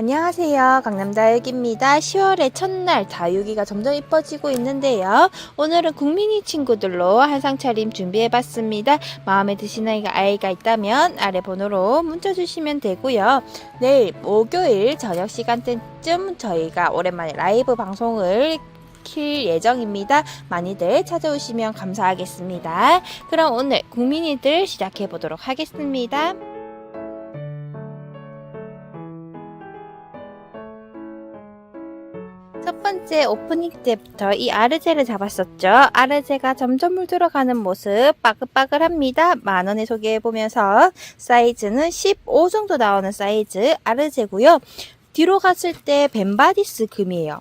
안녕하세요. 강남다육입니다. 10월의 첫날 다육이가 점점 이뻐지고 있는데요. 오늘은 국민이 친구들로 한상 차림 준비해봤습니다. 마음에 드시는 아이가 있다면 아래 번호로 문자 주시면 되고요. 내일 목요일 저녁 시간대쯤 저희가 오랜만에 라이브 방송을 킬 예정입니다. 많이들 찾아오시면 감사하겠습니다. 그럼 오늘 국민이들 시작해 보도록 하겠습니다. 번째 오프닝 때부터 이 아르제를 잡았었죠. 아르제가 점점 물들어가는 모습 빠글빠글합니다. 만원에 소개해보면서 사이즈는 15 정도 나오는 사이즈 아르제고요. 뒤로 갔을 때 벤바디스 금이에요.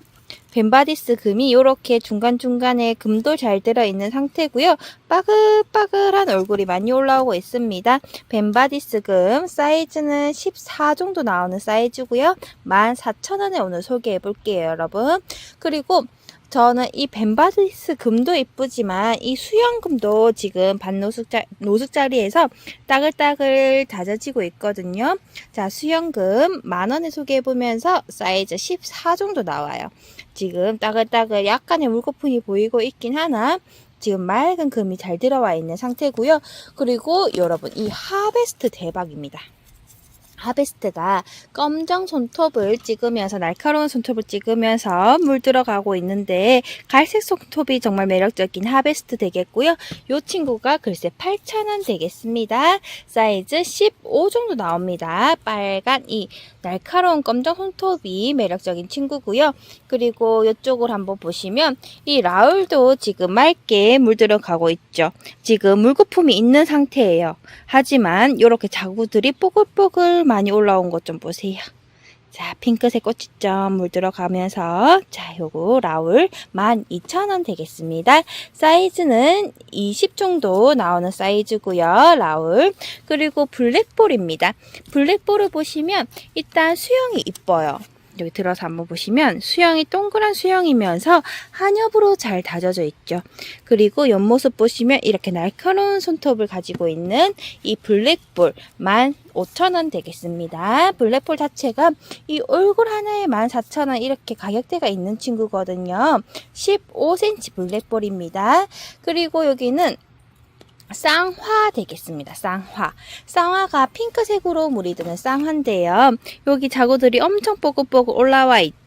벤바디스 금이 이렇게 중간중간에 금도 잘 들어있는 상태고요. 빠글빠글한 얼굴이 많이 올라오고 있습니다. 벤바디스 금 사이즈는 14 정도 나오는 사이즈고요. 14,000원에 오늘 소개해 볼게요, 여러분. 그리고 저는 이 벤바디스 금도 이쁘지만 이 수영금도 지금 반노숙자, 노숙자리에서 따글따글 다져지고 있거든요. 자, 수영금 만원에 소개해보면서 사이즈 14 정도 나와요. 지금 따글따글 약간의 물거품이 보이고 있긴 하나 지금 맑은 금이 잘 들어와 있는 상태고요. 그리고 여러분 이 하베스트 대박입니다. 하베스트가 검정 손톱을 찍으면서 날카로운 손톱을 찍으면서 물 들어가고 있는데 갈색 손톱이 정말 매력적인 하베스트 되겠고요. 이 친구가 글쎄 8,000원 되겠습니다. 사이즈 15 정도 나옵니다. 빨간 이 날카로운 검정 손톱이 매력적인 친구고요. 그리고 이쪽을 한번 보시면 이 라울도 지금 맑게 물 들어가고 있죠. 지금 물거품이 있는 상태예요. 하지만 이렇게 자구들이 뽀글뽀글 많이 올라온 것 좀 보세요. 자, 핑크색 꽃이점 물 들어가면서 자, 요거 라울 12,000원 되겠습니다. 사이즈는 20 정도 나오는 사이즈고요. 라울. 그리고 블랙볼입니다. 블랙볼을 보시면 일단 수영이 이뻐요. 여기 들어서 한번 보시면 수영이 동그란 수영이면서 한엽으로 잘 다져져 있죠. 그리고 옆모습 보시면 이렇게 날카로운 손톱을 가지고 있는 이 블랙볼 15,000원 되겠습니다. 블랙볼 자체가 이 얼굴 하나에 14,000원 이렇게 가격대가 있는 친구거든요. 15cm 블랙볼입니다. 그리고 여기는 쌍화 되겠습니다. 쌍화. 쌍화가 핑크색으로 물이 드는 쌍화인데요. 여기 자구들이 엄청 뽀글뽀글 올라와 있죠.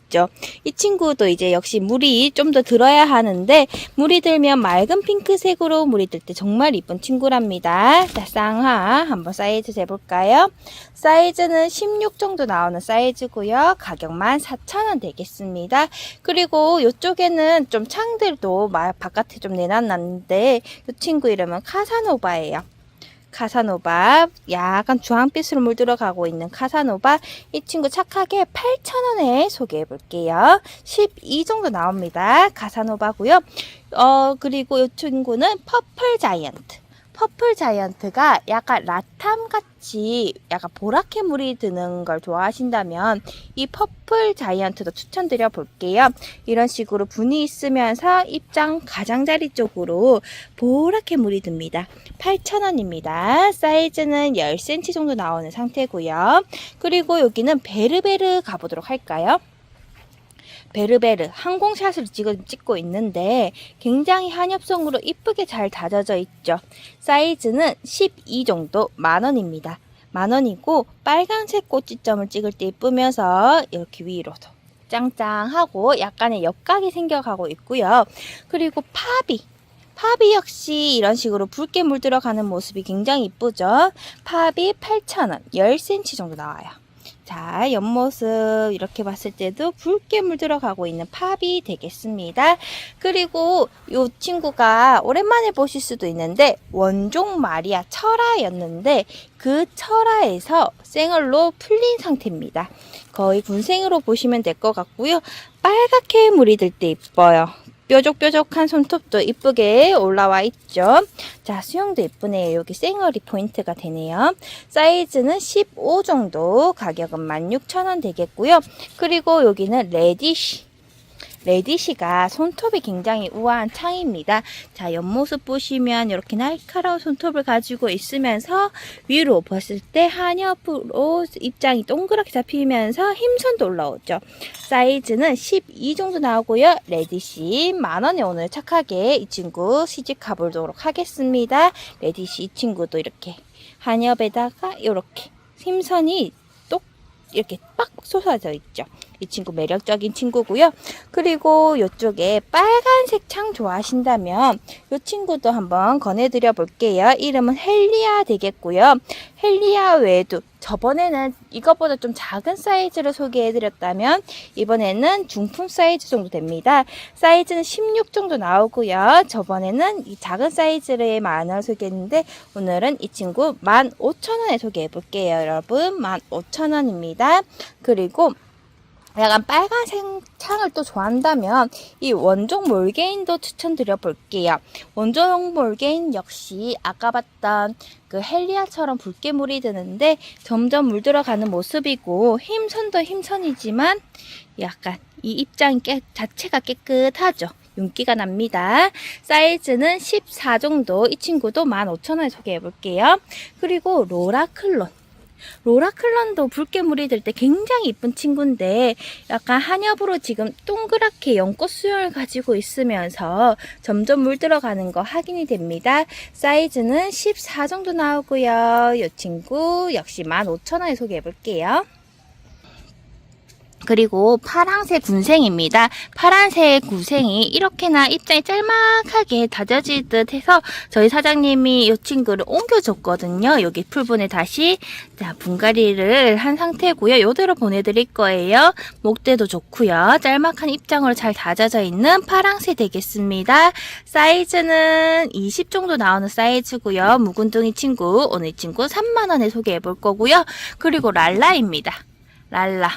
이 친구도 이제 역시 물이 좀 더 들어야 하는데 물이 들면 맑은 핑크색으로 물이 들 때 정말 이쁜 친구랍니다. 자, 쌍화 한번 사이즈 재볼까요? 사이즈는 16 정도 나오는 사이즈고요. 가격만 4,000원 되겠습니다. 그리고 이쪽에는 좀 창들도 마- 바깥에 좀 내놨는데 이 친구 이름은 카사노바예요. 카사노바 약간 주황빛으로 물들어 가고 있는 카사노바 이 친구 착하게 8,000원에 소개해 볼게요. 12 정도 나옵니다. 카사노바고요. 어 그리고 이 친구는 퍼플 자이언트. 퍼플 자이언트가 약간 라탐 같이 약간 보라게 물이 드는 걸 좋아하신다면 이 퍼플 자이언트도 추천드려 볼게요. 이런 식으로 분이 있으면서 입장 가장자리 쪽으로 보라게 물이 듭니다. 8,000원입니다. 사이즈는 10cm 정도 나오는 상태고요. 그리고 여기는 베르베르 가보도록 할까요? 베르베르 항공샷을 지금 찍고 있는데 굉장히 한엽성으로 이쁘게 잘 다져져 있죠. 사이즈는 12 정도 만원입니다. 만원이고 빨간색 꽃지점을 찍을 때 이쁘면서 이렇게 위로도 짱짱하고 약간의 옆각이 생겨가고 있고요. 그리고 파비 파비 역시 이런 식으로 붉게 물들어가는 모습이 굉장히 이쁘죠. 파비 8,000원, 10cm 정도 나와요. 자, 옆모습 이렇게 봤을 때도 붉게 물들어가고 있는 팝이 되겠습니다. 그리고 이 친구가 오랜만에 보실 수도 있는데 원종 마리아 철화였는데 그 철화에서 생얼로 풀린 상태입니다. 거의 군생으로 보시면 될 것 같고요. 빨갛게 물이 들 때 이뻐요. 뾰족뾰족한 손톱도 이쁘게 올라와 있죠. 자, 수영도 예쁘네요. 여기 생얼이 포인트가 되네요. 사이즈는 15 정도, 가격은 16,000원 되겠고요. 그리고 여기는 레디쉬. 레디시가 손톱이 굉장히 우아한 창입니다. 자, 옆모습 보시면 이렇게 날카로운 손톱을 가지고 있으면서 위로 봤을 때 한옆으로 입장이 동그랗게 잡히면서 힘선도 올라오죠. 사이즈는 12 정도 나오고요. 레디시 만원에 오늘 착하게 이 친구 시집 가보도록 하겠습니다. 레디시 이 친구도 이렇게 한엽에다가 이렇게 힘선이 똑 이렇게 빡 솟아져 있죠. 이 친구 매력적인 친구고요. 그리고 이쪽에 빨간색 창 좋아하신다면 이 친구도 한번 권해드려 볼게요. 이름은 헬리아 되겠고요. 헬리아 외에도 저번에는 이것보다 좀 작은 사이즈를 소개해드렸다면 이번에는 중품 사이즈 정도 됩니다. 사이즈는 16 정도 나오고요. 저번에는 이 작은 사이즈의 만원 소개했는데 오늘은 이 친구 15,000원에 소개해볼게요. 여러분 15,000원입니다. 그리고 약간 빨간색 창을 또 좋아한다면 이 원종 몰개인도 추천드려 볼게요. 원종 몰개인 역시 아까 봤던 그 헬리아처럼 붉게 물이 드는데 점점 물들어가는 모습이고 힘선도 힘선이지만 약간 이 입장 깨, 자체가 깨끗하죠. 윤기가 납니다. 사이즈는 14 정도. 이 친구도 15,000원에 소개해 볼게요. 그리고 로라클론. 로라클론도 붉게 물이 들때 굉장히 이쁜 친구인데 약간 한엽으로 지금 동그랗게 연꽃 수영을 가지고 있으면서 점점 물 들어가는 거 확인이 됩니다. 사이즈는 14 정도 나오고요. 이 친구 역시 15,000원에 소개해 볼게요. 그리고 파랑새 군생입니다. 파란새 군생이 이렇게나 입장이 짤막하게 다져질 듯 해서 저희 사장님이 이 친구를 옮겨줬거든요. 여기 풀분에 다시 자 분갈이를 한 상태고요. 이대로 보내드릴 거예요. 목대도 좋고요. 짤막한 입장으로 잘 다져져 있는 파랑새 되겠습니다. 사이즈는 20 정도 나오는 사이즈고요. 묵은둥이 친구 오늘 이 친구 3만원에 소개해 볼 거고요. 그리고 랄라입니다. 랄라.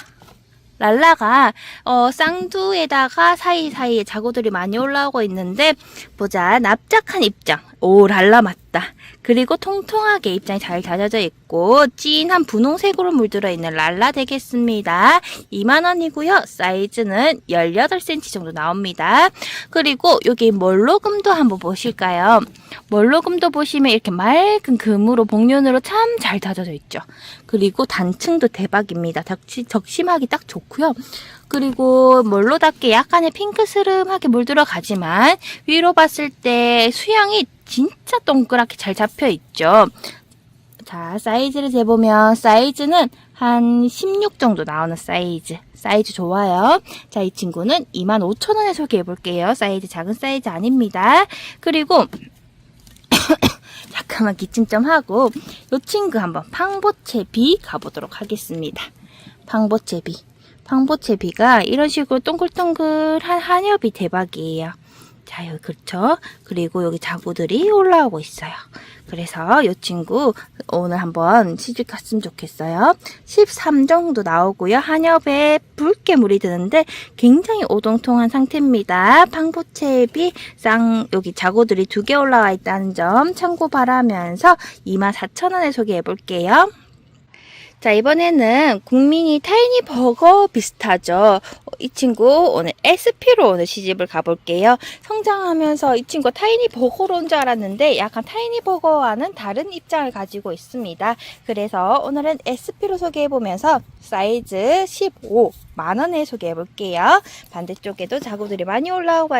랄라가 어, 쌍두에다가 사이사이에 자구들이 많이 올라오고 있는데 보자. 납작한 입장 오 랄라 맞다. 그리고 통통하게 입장이 잘 다져져 있고 진한 분홍색으로 물들어 있는 랄라 되겠습니다. 2만원이고요. 사이즈는 18cm 정도 나옵니다. 그리고 여기 멀로금도 한번 보실까요? 멀로금도 보시면 이렇게 맑은 금으로 복륜으로 참 잘 다져져 있죠. 그리고 단층도 대박입니다. 적시, 적심하기 딱 좋고요. 그리고 멀로답게 약간의 핑크스름하게 물들어 가지만 위로 봤을 때 수영이 진짜 동그랗게 잘 잡혀 있죠. 자, 사이즈를 재보면 사이즈는 한 16 정도 나오는 사이즈. 사이즈 좋아요. 자, 이 친구는 25,000원에 소개해 볼게요. 사이즈 작은 사이즈 아닙니다. 그리고 잠깐만 기침 좀 하고 요 친구 한번 팡보채비 가보도록 하겠습니다. 팡보채비. 팡보채비가 이런 식으로 동글동글한 한엽이 대박이에요. 자, 여기 그렇죠. 그리고 여기 자구들이 올라오고 있어요. 그래서 이 친구 오늘 한번 시집 갔으면 좋겠어요. 13 정도 나오고요. 한엽에 붉게 물이 드는데 굉장히 오동통한 상태입니다. 팡보채비 쌍 여기 자구들이 두 개 올라와 있다는 점 참고 바라면서 24,000원에 소개해 볼게요. 자, 이번에는 국민이 타이니 버거 비슷하죠. 이 친구 오늘 SP로 오늘 시집을 가볼게요. 성장하면서 이 친구 타이니 버거로 온줄 알았는데 약간 타이니 버거와는 다른 입장을 가지고 있습니다. 그래서 오늘은 SP로 소개해보면서 사이즈 15 만원에 소개해볼게요. 반대쪽에도 자구들이 많이 올라오고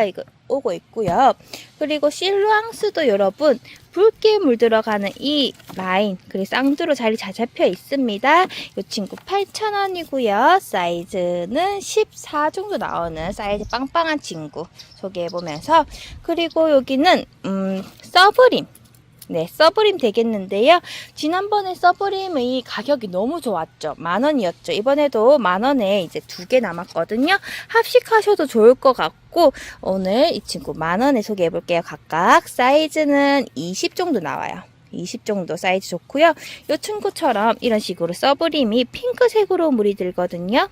오고 있고요. 그리고 실루앙스도 여러분 붉게 물들어가는 이 라인 그리고 쌍두로 자리 잘 잡혀 있습니다. 이 친구 8,000원이고요. 사이즈는 14 정도 나오는 사이즈 빵빵한 친구 소개해보면서 그리고 여기는 음, 서브림 네, 서브림 되겠는데요. 지난번에 서브림의 가격이 너무 좋았죠. 만 원이었죠. 이번에도 만 원에 이제 두 개 남았거든요. 합식하셔도 좋을 것 같고, 오늘 이 친구 만 원에 소개해 볼게요. 각각 사이즈는 20 정도 나와요. 20 정도 사이즈 좋고요. 이 친구처럼 이런 식으로 서브림이 핑크색으로 물이 들거든요.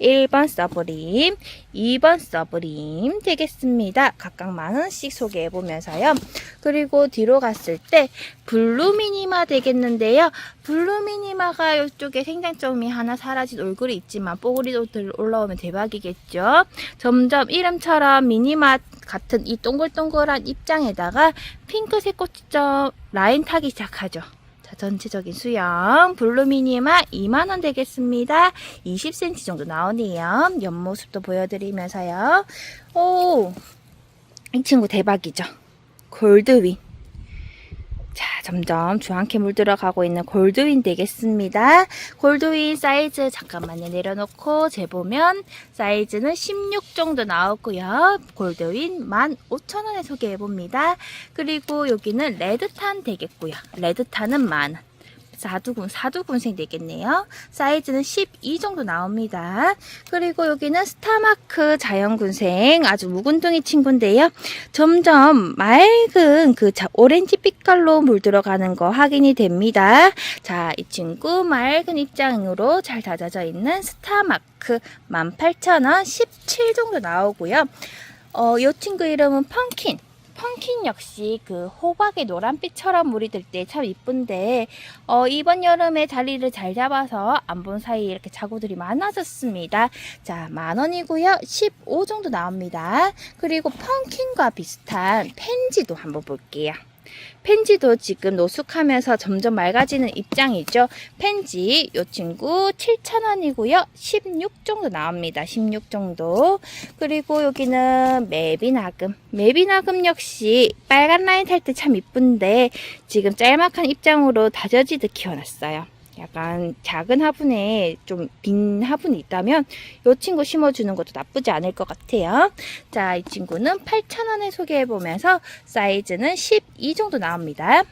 1번 서브림, 2번 서브림 되겠습니다. 각각 만 원씩 소개해 보면서요. 그리고 뒤로 갔을 때 블루 미니마 되겠는데요. 블루 미니마가 이쪽에 생장점이 하나 사라진 얼굴이 있지만 뽀글이도 들- 올라오면 대박이겠죠. 점점 이름처럼 미니마 같은 이 동글동글한 입장에다가 핑크색 꽃점 라인 타기 시작하죠. 자, 전체적인 수영 블루 미니마 2만원 되겠습니다. 20cm 정도 나오네요. 옆모습도 보여드리면서요. 오, 이 친구 대박이죠. 골드윈. 자, 점점 주황캐 물들어가고 있는 골드윈 되겠습니다. 골드윈 사이즈 잠깐만요. 내려놓고 재보면 사이즈는 16 정도 나오고요. 골드윈 15,000원에 소개해봅니다. 그리고 여기는 레드탄 되겠고요. 레드탄은 만원. 사두군, 사두군생 되겠네요. 사이즈는 12 정도 나옵니다. 그리고 여기는 스타마크 자연군생, 아주 묵은둥이 친구인데요. 점점 맑은 그 자- 오렌지 빛깔로 물들어가는 거 확인이 됩니다. 자, 이 친구 맑은 입장으로 잘 다져져 있는 스타마크 18,000원 17 정도 나오고요. 어, 이 친구 이름은 펑킨. 펑킨 역시 그 호박의 노란빛처럼 물이 들 때 참 이쁜데 어, 이번 여름에 자리를 잘 잡아서 안 본 사이에 이렇게 자구들이 많아졌습니다. 자, 만 원이고요. 15 정도 나옵니다. 그리고 펑킨과 비슷한 펜지도 한번 볼게요. 펜지도 지금 노숙하면서 점점 맑아지는 입장이죠. 펜지 이 친구 7,000원이고요. 16 정도 나옵니다. 16 정도. 그리고 여기는 메비나금. 메비나금 역시 빨간 라인 탈 때 참 이쁜데 지금 짤막한 입장으로 다져지듯 키워놨어요. 약간 작은 화분에 좀 빈 화분이 있다면 이 친구 심어주는 것도 나쁘지 않을 것 같아요. 자, 이 친구는 8,000원에 소개해보면서 사이즈는 12 정도 나옵니다.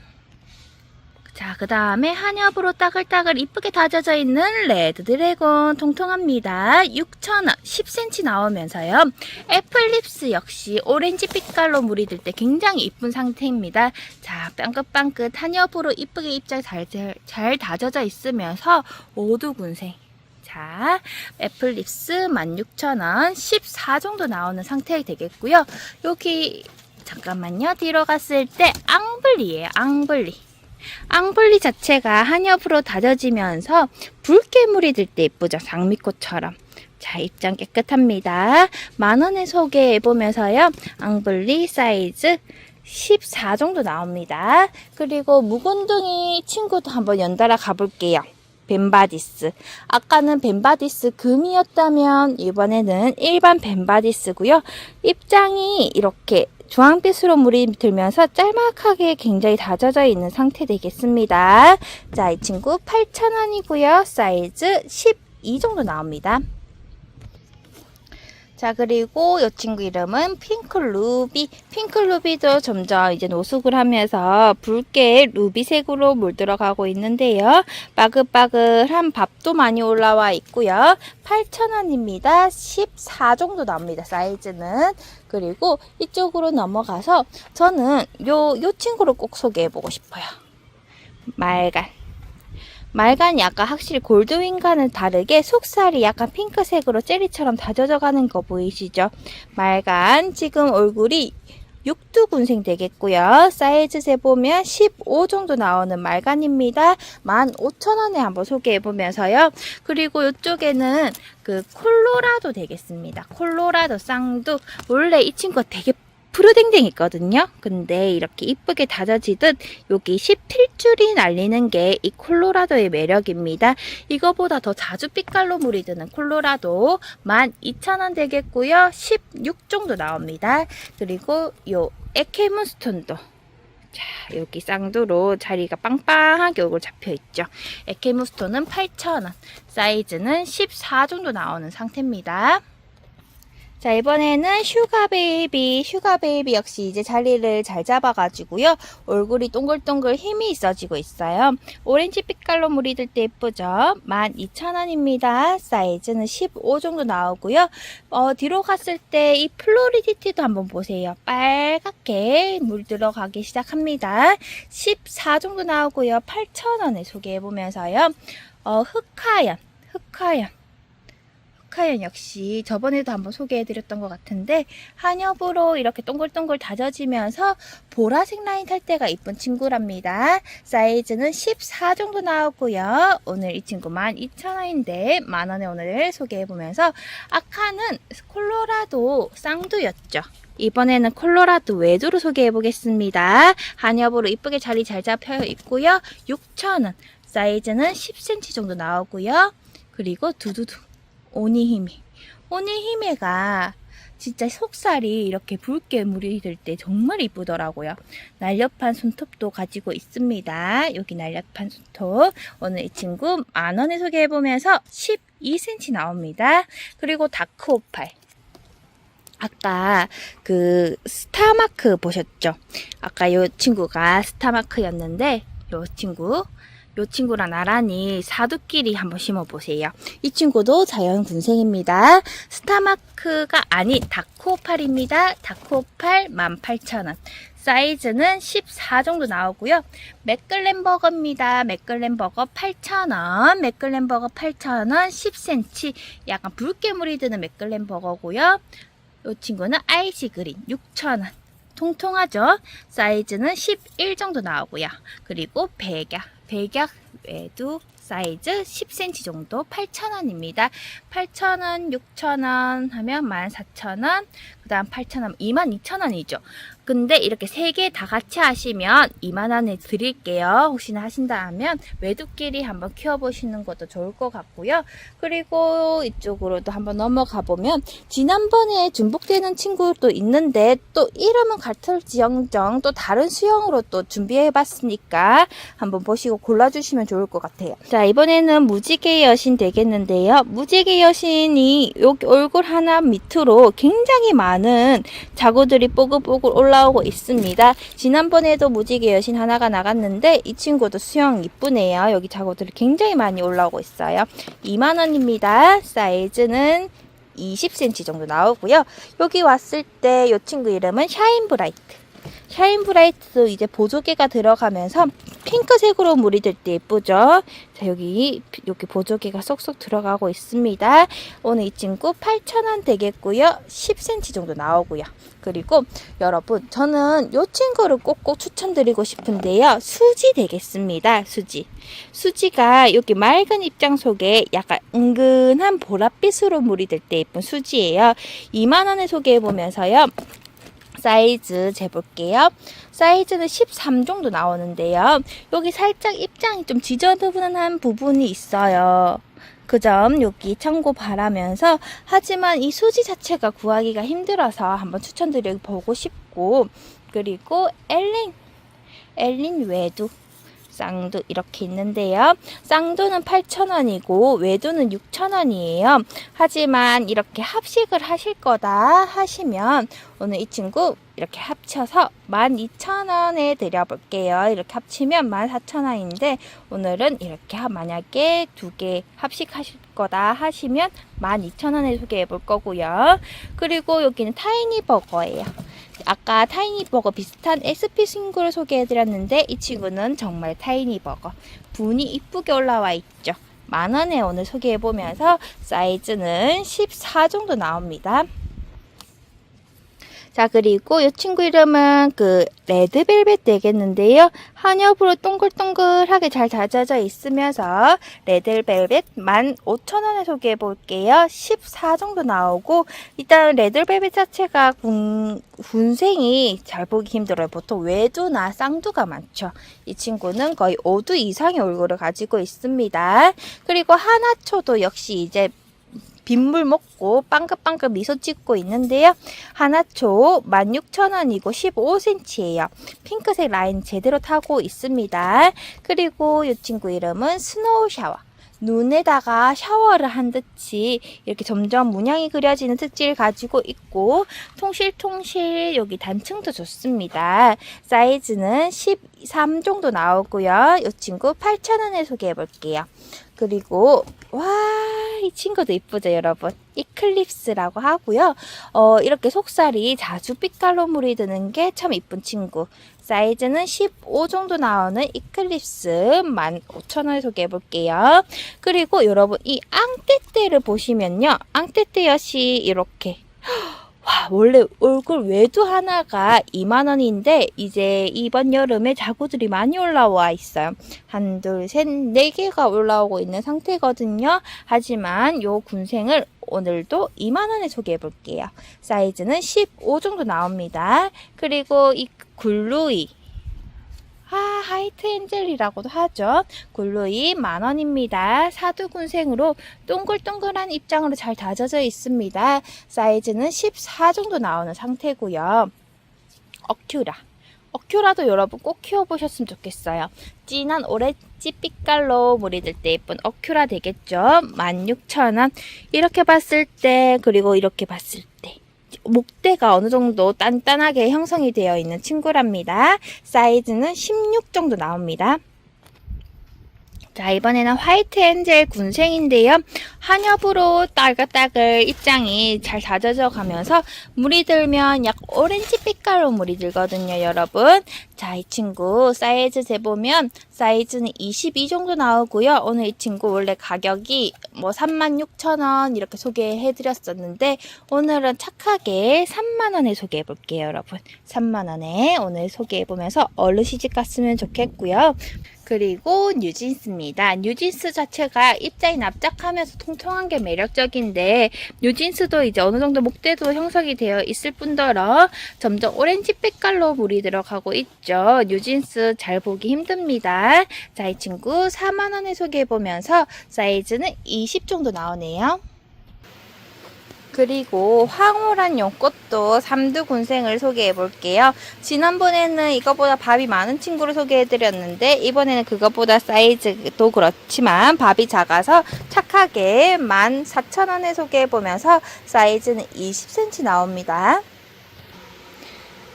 자, 그 다음에 한엽으로 따글따글 이쁘게 다져져 있는 레드 드래곤 통통합니다. 6,000원, 10cm 나오면서요. 애플립스 역시 오렌지 빛깔로 물이 들 때 굉장히 이쁜 상태입니다. 자, 빵긋빵긋 한엽으로 이쁘게 입장 잘, 잘, 잘 다져져 있으면서 오두군생. 자, 애플립스 16,000원, 14 정도 나오는 상태 되겠고요. 여기 잠깐만요. 뒤로 갔을 때 앙블리예요. 앙블리. 앙블리 자체가 한엽으로 다져지면서 붉게 물이 들 때 예쁘죠. 장미꽃처럼. 자, 입장 깨끗합니다. 만원에 소개해보면서요. 앙블리 사이즈 14 정도 나옵니다. 그리고 묵은둥이 친구도 한번 연달아 가볼게요. 벤바디스. 아까는 벤바디스 금이었다면 이번에는 일반 벤바디스고요. 입장이 이렇게 주황빛으로 물이 들면서 짤막하게 굉장히 다져져 있는 상태 되겠습니다. 자, 이 친구 8,000원이고요. 사이즈 12 정도 나옵니다. 자, 그리고 이 친구 이름은 핑크 루비. 핑크 루비도 점점 이제 노숙을 하면서 붉게 루비색으로 물들어가고 있는데요. 바글바글한 밥도 많이 올라와 있고요. 8,000원입니다. 14 정도 나옵니다. 사이즈는. 그리고 이쪽으로 넘어가서 저는 요, 요 친구를 꼭 소개해보고 싶어요. 말갈. 말간이 아까 확실히 골드윙과는 다르게 속살이 약간 핑크색으로 젤리처럼 다져져 가는 거 보이시죠? 말간 지금 얼굴이 육두군생 되겠고요. 사이즈 재보면 15 정도 나오는 말간입니다. 15,000원에 한번 소개해보면서요. 그리고 이쪽에는 그 콜로라도 되겠습니다. 콜로라도 쌍두. 원래 이 친구가 되게 푸르댕댕 있거든요. 근데 이렇게 이쁘게 다져지듯 여기 10필줄이 날리는 게 이 콜로라도의 매력입니다. 이거보다 더 자주 빛깔로 물이 드는 콜로라도 12,000원 되겠고요. 16 정도 나옵니다. 그리고 요 에케문스톤도 자, 여기 쌍두로 자리가 빵빵하게 얼굴 잡혀 있죠. 에케무스톤은 8,000원, 사이즈는 14 정도 나오는 상태입니다. 자, 이번에는 슈가 베이비, 슈가 베이비 역시 이제 자리를 잘 잡아가지고요. 얼굴이 동글동글 힘이 있어지고 있어요. 오렌지 빛깔로 물이 들 때 예쁘죠? 12,000원입니다. 사이즈는 15 정도 나오고요. 어, 뒤로 갔을 때 이 플로리디티도 한번 보세요. 빨갛게 물 들어가기 시작합니다. 14 정도 나오고요. 8,000원에 소개해 보면서요. 어, 흑하연, 흑하연. 아카연 역시 저번에도 한번 소개해드렸던 것 같은데 한엽으로 이렇게 동글동글 다져지면서 보라색 라인 탈 때가 이쁜 친구랍니다. 사이즈는 14 정도 나오고요. 오늘 이 친구 12,000원인데 만원에 오늘 소개해보면서 아카는 콜로라도 쌍두였죠. 이번에는 콜로라도 외두로 소개해 보겠습니다. 한엽으로 이쁘게 자리 잘 잡혀 있고요. 6,000원. 사이즈는 10cm 정도 나오고요. 그리고 두두두. 오니히메. 오니히메가 진짜 속살이 이렇게 붉게 물이 들 때 정말 이쁘더라고요. 날렵한 손톱도 가지고 있습니다. 여기 날렵한 손톱. 오늘 이 친구 만원에 소개해보면서 12cm 나옵니다. 그리고 다크오팔. 아까 그 스타마크 보셨죠? 아까 이 친구가 스타마크였는데 이 친구 이 친구랑 나란히 사두끼리 한번 심어보세요. 이 친구도 자연 군생입니다. 스타마크가 아닌 다크오팔입니다. 다크오팔 18,000원. 사이즈는 14 정도 나오고요. 맥글렌버거입니다. 맥글렌버거 8,000원. 맥글렌버거 8,000원 10cm. 약간 붉게 물이 드는 맥글렌버거고요. 이 친구는 아이시 그린 6,000원. 통통하죠? 사이즈는 11 정도 나오고요. 그리고 백약, 백약 외두 사이즈 10cm 정도 8,000원입니다. 8,000원, 6,000원 하면 14,000원, 그 다음 8,000원, 22,000원이죠. 근데 이렇게 세 개 다 같이 하시면 2만원에 드릴게요. 혹시나 하신다 하면 외두끼리 한번 키워보시는 것도 좋을 것 같고요. 그리고 이쪽으로도 한번 넘어가 보면 지난번에 중복되는 친구도 있는데 또 이름은 같을지언정 또 다른 수영으로 또 준비해봤으니까 한번 보시고 골라주시면 좋을 것 같아요. 자 이번에는 무지개 여신 되겠는데요. 무지개 여신이 여기 얼굴 하나 밑으로 굉장히 많은 자구들이 뽀글뽀글 올라오고 있습니다. 지난번에도 무지개 여신 하나가 나갔는데 이 친구도 수영 이쁘네요. 여기 자구들이 굉장히 많이 올라오고 있어요. 2만원입니다. 사이즈는 20cm 정도 나오고요. 여기 왔을 때 이 친구 이름은 샤인브라이트. 샤인 브라이트도 이제 보조개가 들어가면서 핑크색으로 물이 들 때 예쁘죠? 자, 여기, 여기 보조개가 쏙쏙 들어가고 있습니다. 오늘 이 친구 8,000원 되겠고요. 10cm 정도 나오고요. 그리고 여러분, 저는 이 친구를 꼭꼭 추천드리고 싶은데요. 수지 되겠습니다. 수지. 수지가 여기 맑은 입장 속에 약간 은근한 보랏빛으로 물이 들 때 예쁜 수지예요. 2만원에 소개해보면서요. 사이즈 재볼게요. 사이즈는 13 정도 나오는데요. 여기 살짝 입장이 좀 지저분한 부분이 있어요. 그 점 여기 참고 바라면서 하지만 이 수지 자체가 구하기가 힘들어서 한번 추천드려 보고 싶고 그리고 엘린 엘린 외두 쌍두 이렇게 있는데요. 쌍두는 8,000원이고 외두는 6,000원이에요. 하지만 이렇게 합식을 하실 거다 하시면 오늘 이 친구 이렇게 합쳐서 12,000원에 드려볼게요. 이렇게 합치면 14,000원인데 오늘은 이렇게 하- 만약에 두 개 합식하실 거다 하시면 12,000원에 소개해 볼 거고요. 그리고 여기는 타이니 버거예요. 아까 타이니 버거 비슷한 SP 싱글을 소개해 드렸는데 이 친구는 정말 타이니 버거. 분이 이쁘게 올라와 있죠. 만 원에 오늘 소개해 보면서 사이즈는 14 정도 나옵니다. 자, 그리고 이 친구 이름은 그 레드벨벳 되겠는데요. 한엽으로 동글동글하게 잘 다져져 있으면서 레드벨벳 15,000원에 소개해 볼게요. 14 정도 나오고 일단 레드벨벳 자체가 군, 군생이 잘 보기 힘들어요. 보통 외두나 쌍두가 많죠. 이 친구는 거의 5두 이상의 얼굴을 가지고 있습니다. 그리고 하나초도 역시 이제 빗물 먹고 빵긋빵긋 미소 찍고 있는데요. 하나초 16,000원이고 15cm예요. 핑크색 라인 제대로 타고 있습니다. 그리고 이 친구 이름은 스노우 샤워. 눈에다가 샤워를 한 듯이 이렇게 점점 문양이 그려지는 특질을 가지고 있고 통실통실 여기 단층도 좋습니다. 사이즈는 13 정도 나오고요. 이 친구 8,000원에 소개해 볼게요. 그리고 와 이 친구도 이쁘죠 여러분? 이클립스라고 하고요. 어 이렇게 속살이 자주 빛깔로 물이 드는 게 참 이쁜 친구. 사이즈는 15 정도 나오는 이클립스 15,000원에 소개해 볼게요. 그리고 여러분 이 앙떼떼를 보시면요. 앙떼떼 엿이 이렇게 와, 원래 얼굴 외두 하나가 2만원인데, 이제 이번 여름에 자구들이 많이 올라와 있어요. 한, 둘, 셋, 네 개가 올라오고 있는 상태거든요. 하지만 요 군생을 오늘도 2만원에 소개해 볼게요. 사이즈는 15 정도 나옵니다. 그리고 이 굴루이. 아, 하이트 엔젤이라고도 하죠. 굴루이 만원입니다. 사두군생으로 동글동글한 입장으로 잘 다져져 있습니다. 사이즈는 14 정도 나오는 상태고요. 어큐라. 어큐라도 여러분 꼭 키워보셨으면 좋겠어요. 진한 오렌지 빛깔로 물이 들 때 예쁜 어큐라 되겠죠? 16,000원. 이렇게 봤을 때, 그리고 이렇게 봤을 때. 목대가 어느 정도 단단하게 형성이 되어 있는 친구랍니다. 사이즈는 16 정도 나옵니다. 자, 이번에는 화이트 엔젤 군생인데요. 한엽으로 따글따글 입장이 잘 다져져 가면서 물이 들면 약 오렌지 빛깔로 물이 들거든요, 여러분. 자, 이 친구 사이즈 재보면 사이즈는 22 정도 나오고요. 오늘 이 친구 원래 가격이 뭐 36,000원 이렇게 소개해드렸었는데 오늘은 착하게 3만원에 소개해볼게요, 여러분. 3만원에 오늘 소개해보면서 얼른 시집 갔으면 좋겠고요. 그리고 뉴진스입니다. 뉴진스 자체가 입자에 납작하면서 통통한 게 매력적인데 뉴진스도 이제 어느 정도 목대도 형성이 되어 있을 뿐더러 점점 오렌지 빛깔로 물이 들어가고 있죠. 뉴진스 잘 보기 힘듭니다. 자, 이 친구 4만원에 소개해보면서 사이즈는 20 정도 나오네요. 그리고 황홀한 용꽃도 삼두군생을 소개해 볼게요. 지난번에는 이거보다 밥이 많은 친구를 소개해 드렸는데 이번에는 그것보다 사이즈도 그렇지만 밥이 작아서 착하게 14,000원에 소개해 보면서 사이즈는 20cm 나옵니다.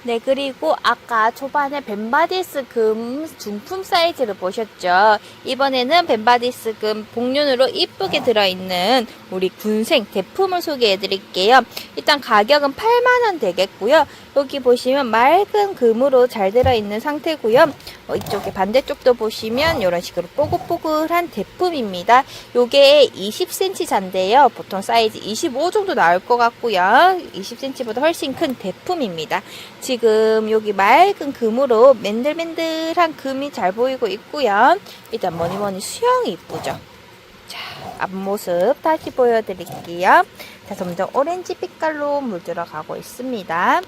네, 그리고 아까 초반에 벤바디스 금 중품 사이즈를 보셨죠? 이번에는 벤바디스 금 복륜으로 이쁘게 들어있는 우리 군생 대품을 소개해 드릴게요. 일단 가격은 8만원 되겠고요. 여기 보시면 맑은 금으로 잘 들어있는 상태고요. 어, 이쪽에 반대쪽도 보시면 이런 식으로 뽀글뽀글한 제품입니다. 요게 20cm 잔데요. 보통 사이즈 25 정도 나올 것 같고요. 20cm보다 훨씬 큰 제품입니다. 지금 여기 맑은 금으로 맨들맨들한 금이 잘 보이고 있고요. 일단 뭐니뭐니 수영이 이쁘죠. 자, 앞모습 다시 보여드릴게요. 자, 점점 오렌지 빛깔로 물들어가고 있습니다.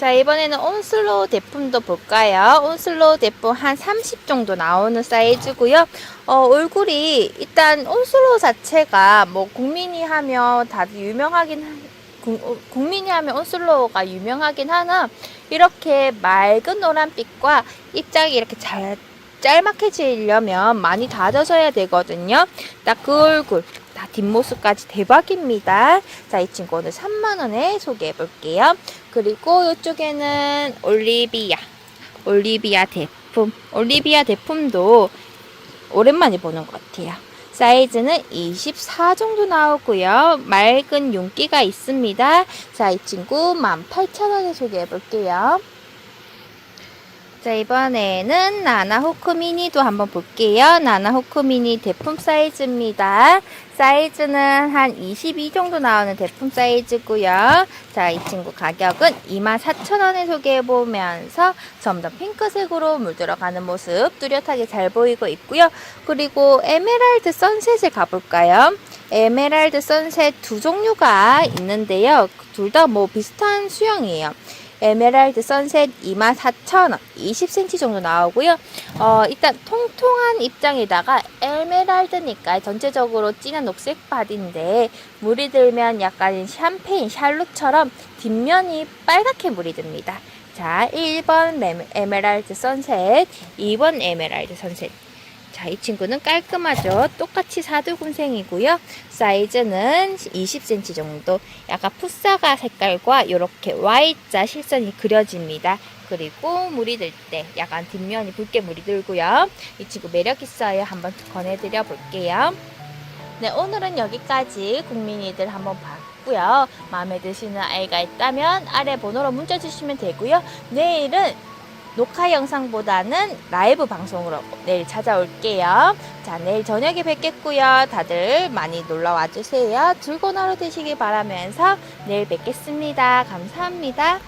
자, 이번에는 온슬로우 제품도 볼까요? 온슬로우 제품 한 30 정도 나오는 사이즈고요. 어, 얼굴이 일단 온슬로우 자체가 뭐 국민이 하면 다들 유명하긴 한- 국- 어, 국민이 하면 온슬로우가 유명하긴 하나 이렇게 맑은 노란빛과 입장이 이렇게 잘 짤막해 지려면 많이 다져져야 되거든요. 딱 그 얼굴 다 뒷모습까지 대박입니다. 자, 이 친구 오늘 3만원에 소개해 볼게요. 그리고 이쪽에는 올리비아. 올리비아 대품. 올리비아 대품도 오랜만에 보는 것 같아요. 사이즈는 24 정도 나오고요. 맑은 윤기가 있습니다. 자, 이 친구 18,000원에 소개해 볼게요. 자, 이번에는 나나호크 미니도 한번 볼게요. 나나호크 미니 대품 사이즈입니다. 사이즈는 한 22 정도 나오는 대품 사이즈고요. 자, 이 친구 가격은 24,000원에 소개해 보면서 점점 핑크색으로 물들어가는 모습 뚜렷하게 잘 보이고 있고요. 그리고 에메랄드 선셋을 가볼까요? 에메랄드 선셋 두 종류가 있는데요. 둘 다 뭐 비슷한 수영이에요. 에메랄드 선셋 24,000원 20cm 정도 나오고요. 어, 일단 통통한 입장에다가 에메랄드니까 전체적으로 진한 녹색 바디인데 물이 들면 약간 샴페인 샬롯처럼 뒷면이 빨갛게 물이 듭니다. 자, 1번 에메랄드 선셋, 2번 에메랄드 선셋. 자, 자, 이 친구는 깔끔하죠. 똑같이 사두군생이고요. 사이즈는 20cm 정도. 약간 풋사과 색깔과 이렇게 Y자 실선이 그려집니다. 그리고 물이 들 때 약간 뒷면이 붉게 물이 들고요. 이 친구 매력 있어요. 한번 권해드려 볼게요. 네, 오늘은 여기까지 국민이들 한번 봤고요. 마음에 드시는 아이가 있다면 아래 번호로 문자 주시면 되고요. 내일은 녹화 영상보다는 라이브 방송으로 내일 찾아올게요. 자, 내일 저녁에 뵙겠고요. 다들 많이 놀러 와주세요. 즐거운 하루 되시길 바라면서 내일 뵙겠습니다. 감사합니다.